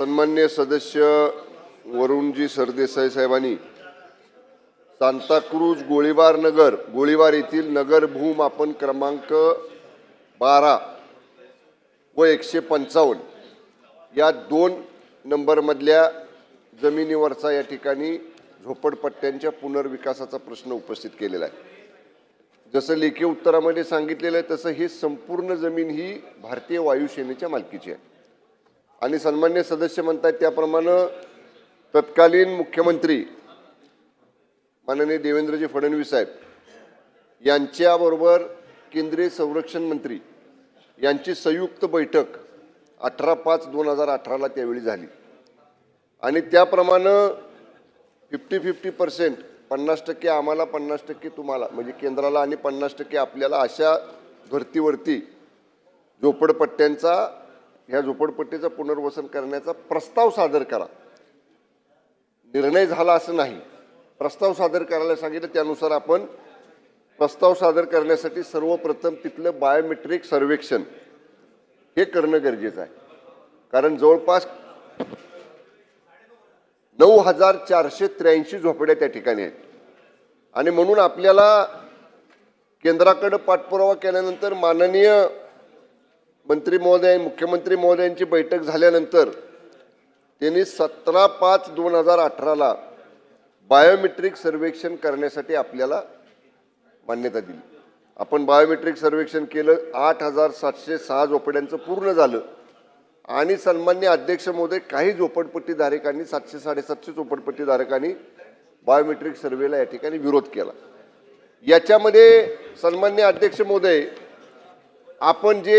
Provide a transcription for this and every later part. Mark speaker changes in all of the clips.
Speaker 1: सन्मान्य सदस्य वरुणजी सरदेसाई साहेबांनी सांताक्रूज गोळीबार नगर गोळीबार येथील नगर भूमापन क्रमांक बारा व एकशे पंचावन्न या दोन नंबरमधल्या जमिनीवरचा या ठिकाणी झोपडपट्ट्यांच्या पुनर्विकासाचा प्रश्न उपस्थित केलेला आहे. जसं लेखी उत्तरामध्ये सांगितलेलं आहे तसं ही संपूर्ण जमीन ही भारतीय वायुसेनेच्या मालकीची आहे. आणि सन्मान्य सदस्य म्हणतात त्याप्रमाणे तत्कालीन मुख्यमंत्री माननीय देवेंद्रजी फडणवीस साहेब यांच्याबरोबर केंद्रीय संरक्षण मंत्री यांची संयुक्त बैठक अठरा पाच दोन हजार अठराला त्यावेळी झाली. आणि त्याप्रमाणे फिफ्टी फिफ्टी पर्सेंट पन्नास टक्के आम्हाला पन्नास टक्के तुम्हाला म्हणजे केंद्राला आणि पन्नास टक्के आपल्याला अशा धर्तीवरती झोपडपट्ट्यांचा ह्या झोपडपट्टीचं पुनर्वसन करण्याचा प्रस्ताव सादर करा. निर्णय झाला असं नाही. प्रस्ताव सादर करायला सांगितलं त्यानुसार आपण प्रस्ताव सादर करण्यासाठी सर्वप्रथम तिथलं बायोमेट्रिक सर्वेक्षण हे करणं गरजेचं आहे. कारण जवळपास नऊ हजार चारशे त्र्याऐंशी झोपड्या त्या ठिकाणी आहेत. आणि म्हणून आपल्याला केंद्राकडं पाठपुरावा केल्यानंतर माननीय मंत्री महोदय मुख्यमंत्री महोदयांची बैठक झाल्यानंतर त्यांनी सतरा पाच दोन हजार अठराला बायोमेट्रिक सर्वेक्षण करण्यासाठी आपल्याला मान्यता दिली. आपण बायोमेट्रिक सर्वेक्षण केलं आठ हजार सातशे सहा झोपड्यांचं पूर्ण झालं आणि सन्मान्य अध्यक्ष महोदय काही झोपडपट्टीधारकांनी सातशे साडेसातशे झोपडपट्टीधारकांनी बायोमेट्रिक सर्वेला या ठिकाणी विरोध केला. याच्यामध्ये सन्मान्य अध्यक्ष महोदय आपण जे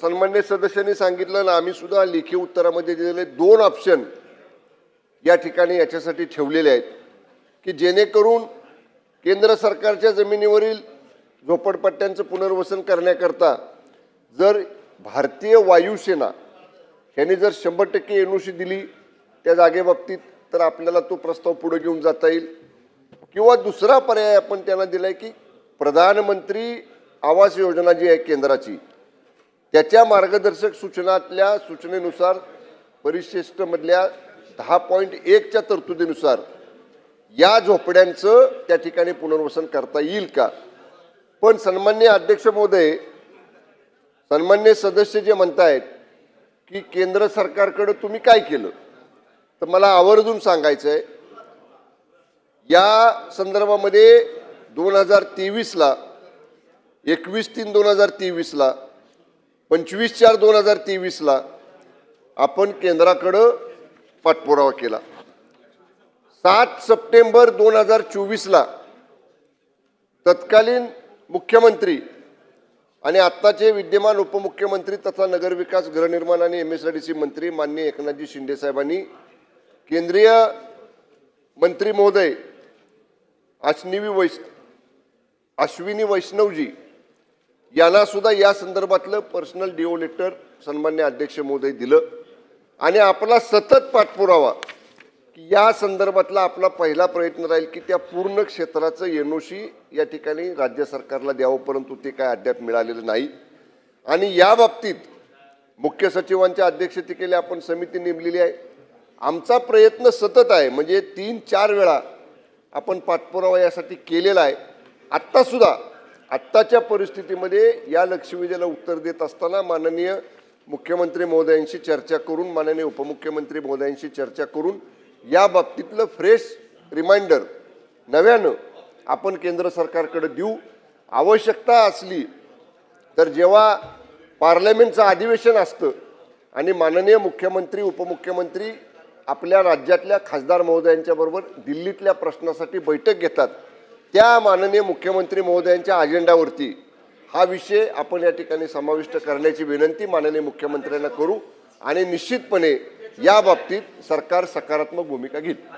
Speaker 1: सन्मान्य सदस्यांनी सांगितलं ना आम्ही सुद्धा लेखी उत्तरामध्ये दिलेले दोन ऑप्शन या ठिकाणी याच्यासाठी ठेवलेले आहेत. की जेणेकरून केंद्र सरकारच्या जमिनीवरील झोपडपट्ट्यांचं पुनर्वसन करण्याकरता जर भारतीय वायुसेना ह्यांनी जर शंभर टक्के एनओसी दिली त्या जागेबाबतीत तर आपल्याला तो प्रस्ताव पुढे घेऊन जाता येईल. किंवा दुसरा पर्याय आपण त्यांना आहे की प्रधानमंत्री आवास योजना जी आहे केंद्राची त्याच्या मार्गदर्शक सूचनातल्या सूचनेनुसार परिशिष्टमधल्या दहा पॉईंट एकच्या तरतुदीनुसार या झोपड्यांचं त्या ठिकाणी पुनर्वसन करता येईल का? पण सन्मान्य अध्यक्ष महोदय सन्मान्य सदस्य जे म्हणतायत की केंद्र सरकारकडं तुम्ही काय केलं? तर मला आवर्जून सांगायचं आहे या संदर्भामध्ये दोन हजार तेवीसला एकवीस तीन दोन हजार तेवीसला पंचवीस चार दोन हजार तेवीसला आपण केंद्राकडं पाठपुरावा केला. सात सप्टेंबर दोन हजार चोवीसला तत्कालीन मुख्यमंत्री आणि आत्ताचे विद्यमान उपमुख्यमंत्री तथा नगरविकास गृहनिर्माण आणि M S R D C मंत्री माननीय एकनाथजी शिंदे साहेबांनी केंद्रीय मंत्री महोदय अश्विनी वैश अश्विनी वैष्णवजी यांना सुद्धा या संदर्भातलं पर्सनल डिओ लेटर सन्मान्य अध्यक्ष महोदय दिलं. आणि आपला सतत पाठपुरावा की या संदर्भातला आपला पहिला प्रयत्न राहील की त्या पूर्ण क्षेत्राचं एनओसी या ठिकाणी राज्य सरकारला द्यावं परंतु ते काय अद्याप मिळालेलं नाही. आणि या बाबतीत मुख्य सचिवांच्या अध्यक्षतेखाली आपण समिती नेमलेली आहे. आमचा प्रयत्न सतत आहे म्हणजे तीन चार वेळा आपण पाठपुरावा यासाठी केलेला आहे. आत्तासुद्धा आत्ताच्या परिस्थितीमध्ये या लक्ष्मीजेला उत्तर देत असताना माननीय मुख्यमंत्री महोदयांशी चर्चा करून माननीय उपमुख्यमंत्री महोदयांशी चर्चा करून या बाबतीतलं फ्रेश रिमाइंडर नव्यानं आपण केंद्र सरकारकडे देऊ. आवश्यकता असली तर जेव्हा पार्लमेंटचं अधिवेशन असतं आणि माननीय मुख्यमंत्री उपमुख्यमंत्री आपल्या राज्यातल्या खासदार महोदयांच्याबरोबर दिल्लीतल्या प्रश्नासाठी बैठक घेतात त्या माननीय मुख्यमंत्री महोदयांच्या अजेंडावरती हा विषय आपण या ठिकाणी समाविष्ट करण्याची विनंती माननीय मुख्यमंत्र्यांना करू आणि निश्चितपणे या बाबतीत सरकार सकारात्मक भूमिका घेईल.